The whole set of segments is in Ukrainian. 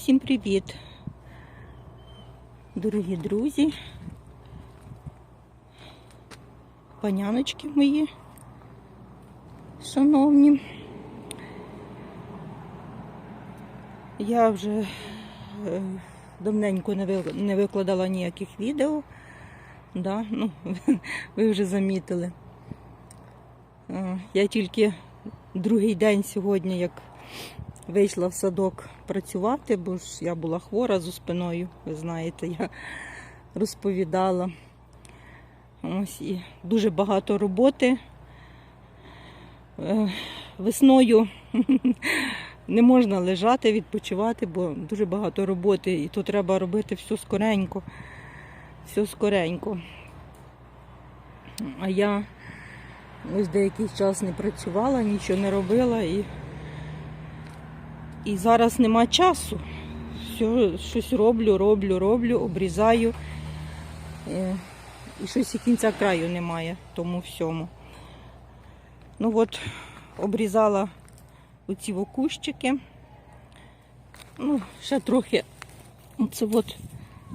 Всім привіт, дорогі друзі, паняночки мої, шановні. Я вже е, давненько не викладала ніяких відео. Да? Ну, ви вже замітили. Е, Я тільки другий день сьогодні, як вийшла в садок працювати, бо ж я була хвора зі спиною, ви знаєте, я розповідала. Ось і дуже багато роботи. Е, Весною не можна лежати, відпочивати, бо дуже багато роботи, і то треба робити все скоренько. Все скоренько. А я ось деякий час не працювала, нічого не робила і і зараз нема часу. Все, щось роблю, роблю, роблю, обрізаю. Е, І щось і кінця краю немає тому всьому. Ну от, обрізала оці окущики. Ну, ще трохи оце от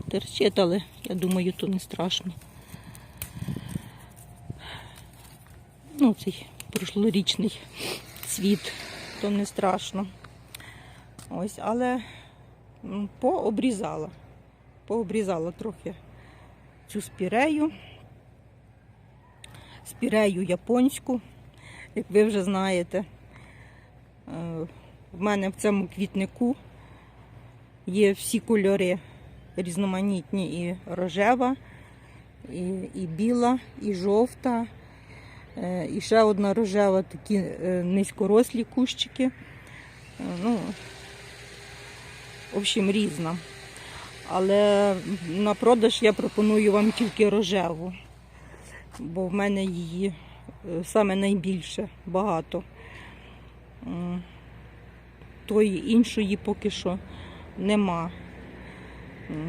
терчить, але я думаю, то не страшно. Ну, цей прошлорічний цвіт, то не страшно. Ось, але пообрізала. Пообрізала трохи цю спірею. Спірею японську, як ви вже знаєте. Е, В мене в цьому квітнику є всі кольори різноманітні і рожева, і, і біла, і жовта. Е, І ще одна рожева, такі е, низькорослі кущики. Ну, в общем, різна. Але на продаж я пропоную вам тільки рожеву, бо в мене її е, саме найбільше багато. Тої іншої поки що нема.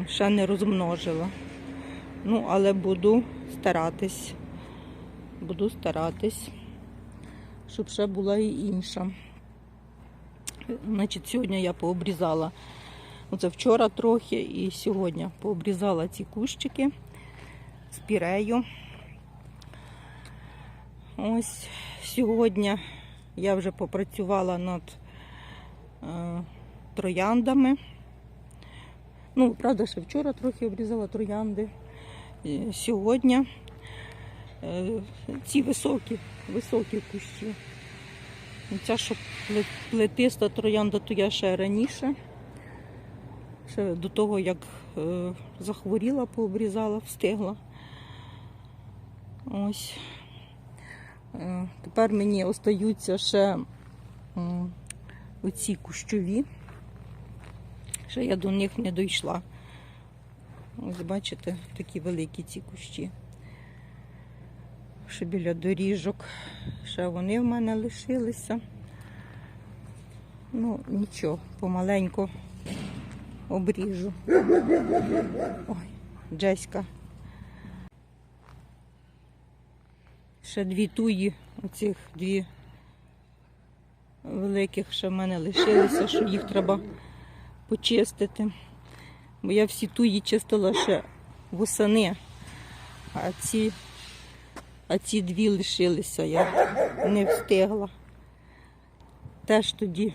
Ще не розмножила. Ну, але буду старатись. Буду старатись, щоб ще була і інша. Значить, сьогодні я пообрізала. Оце вчора трохи і сьогодні пообрізала ці кущики з пірею. Ось сьогодні я вже попрацювала над е, трояндами. Ну, правда, ще вчора трохи обрізала троянди. Сьогодні е, ці високі, високі кущі. Ця, що плетиста троянда, то я ще раніше. Ще до того, як е, захворіла, пообрізала, встигла. Ось. Е, тепер мені остаються ще м, оці кущові. Ще я до них не дійшла. Ось бачите, такі великі ці кущі. Ще біля доріжок. Ще вони в мене лишилися. Ну, нічого, помаленьку обріжу. Ой, Джеська. Ще дві туї, оцих дві великих ще в мене лишилися, що їх треба почистити. Бо я всі туї чистила ще восени, а ці, а ці дві лишилися, я не встигла. Теж тоді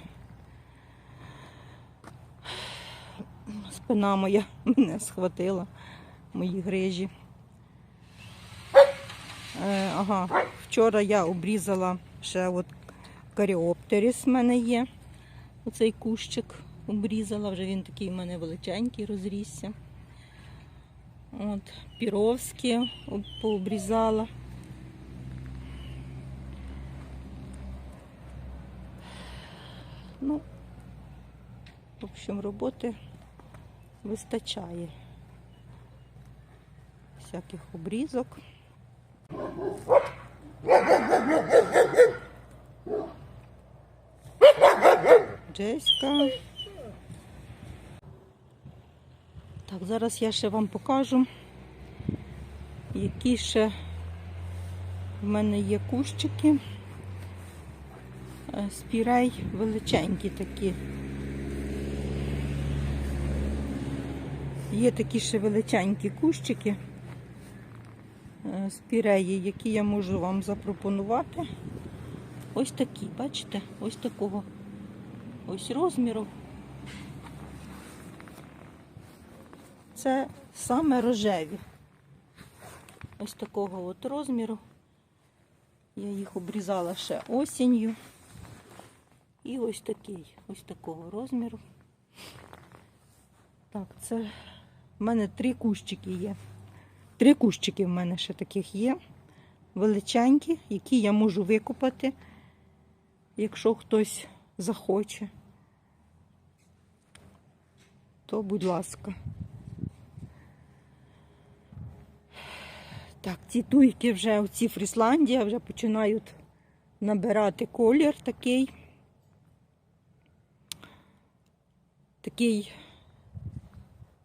спина моя мене схватила, мої грижі. Е, ага, вчора я обрізала ще от каріоптеріс в мене є. Оцей кущик обрізала, вже він такий в мене величенький, розрісся. От, піровські пообрізала. Ну, в общем, роботи вистачає. Всяких обрізок. Джеська. Так, зараз я ще вам покажу, які ще в мене є кущики. Е, Спірей величенькі такі. Є такі ще величенькі кущики е, з піреї, які я можу вам запропонувати. Ось такі, бачите, ось такого ось розміру. Це саме рожеві. Ось такого от розміру. Я їх обрізала ще осінню. І ось такий, ось такого розміру. Так, це в мене три кущики є. Три кущики в мене ще таких є. Величенькі, які я можу викопати, якщо хтось захоче. То, будь ласка. Так, ці туйки вже, оці Фрісландія, вже починають набирати колір такий. Такий,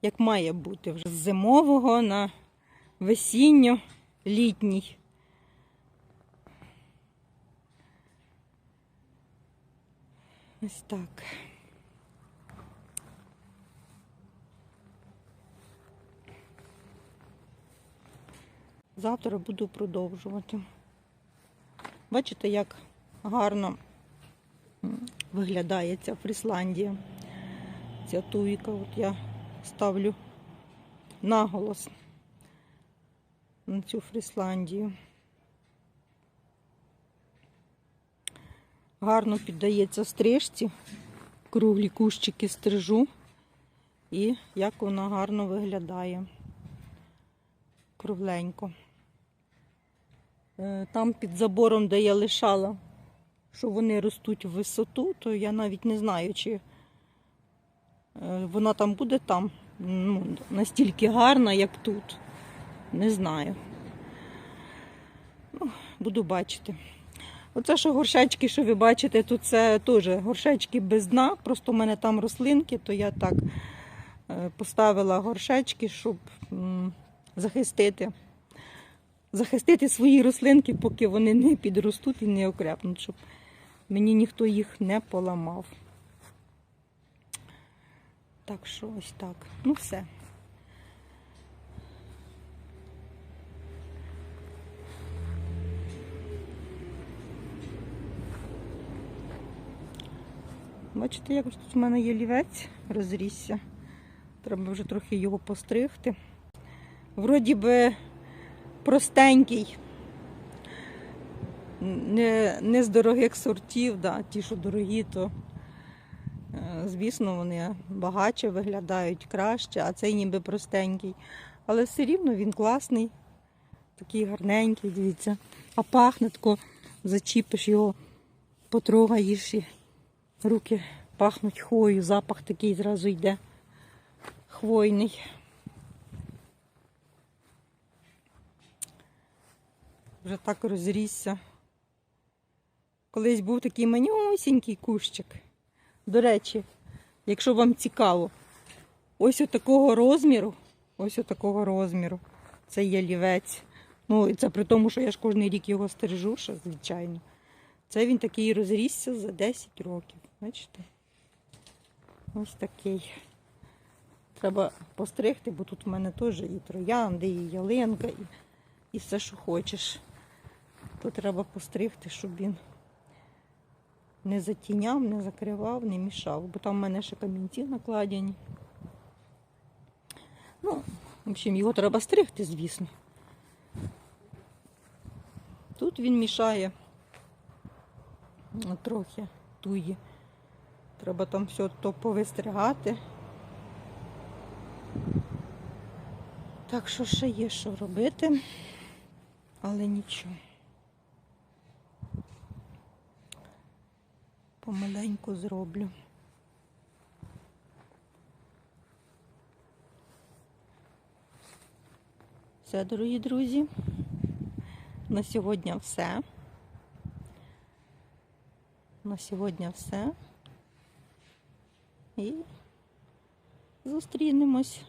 як має бути вже з зимового на весінньо-літній. Ось так. Завтра буду продовжувати. Бачите, як гарно виглядає ця Фрісландія. Ця туйка. От я ставлю наголос на цю Фрісландію. Гарно піддається стрижці, круглі кущики стрижу, і як вона гарно виглядає. Кругленько. Е, Там під забором, де я лишала, що вони ростуть в висоту, то я навіть не знаю, чи вона там буде там ну, настільки гарна, як тут. Не знаю. Ну, буду бачити. Оце що горшечки, що ви бачите, тут це теж горшечки без дна. Просто в мене там рослинки, то я так е, поставила горшечки, щоб захистити. Захистити свої рослинки, поки вони не підростуть і не окрепнуть, щоб мені ніхто їх не поламав. Так що ось так. Ну все. Бачите, як тут в мене є лівець, розрісся. Треба вже трохи його постригти. Вроді би простенький, не, не з дорогих сортів, да, ті, що дорогі, то звісно, вони багатше виглядають краще, а цей ніби простенький. Але все рівно він класний, такий гарненький, дивіться. А пахне тако, зачіпиш його, потрогаєш і руки пахнуть хвою, запах такий зразу йде хвойний. Вже так розрісся. Колись був такий манюсінький кущик. До речі, якщо вам цікаво, ось такого розміру, ось такого розміру. Це є лівець. Ну, і це при тому, що я ж кожен рік його стережу, ще, звичайно. Це він такий розрісся за 10 років. Бачите? Ось такий. Треба постригти, бо тут в мене теж і троянди, і ялинка, і, і все, що хочеш. То треба постригти, щоб він не затіняв, не закривав, не мішав, бо там в мене ще камінці накладені. Ну, в общем, його треба стригти, звісно. Тут він мішає трохи туї. Треба там все то повистригати. Так що ще є що робити, але нічого. Помаленьку зроблю. Все, дорогі друзі. На сьогодні все. На сьогодні все. І зустрінемось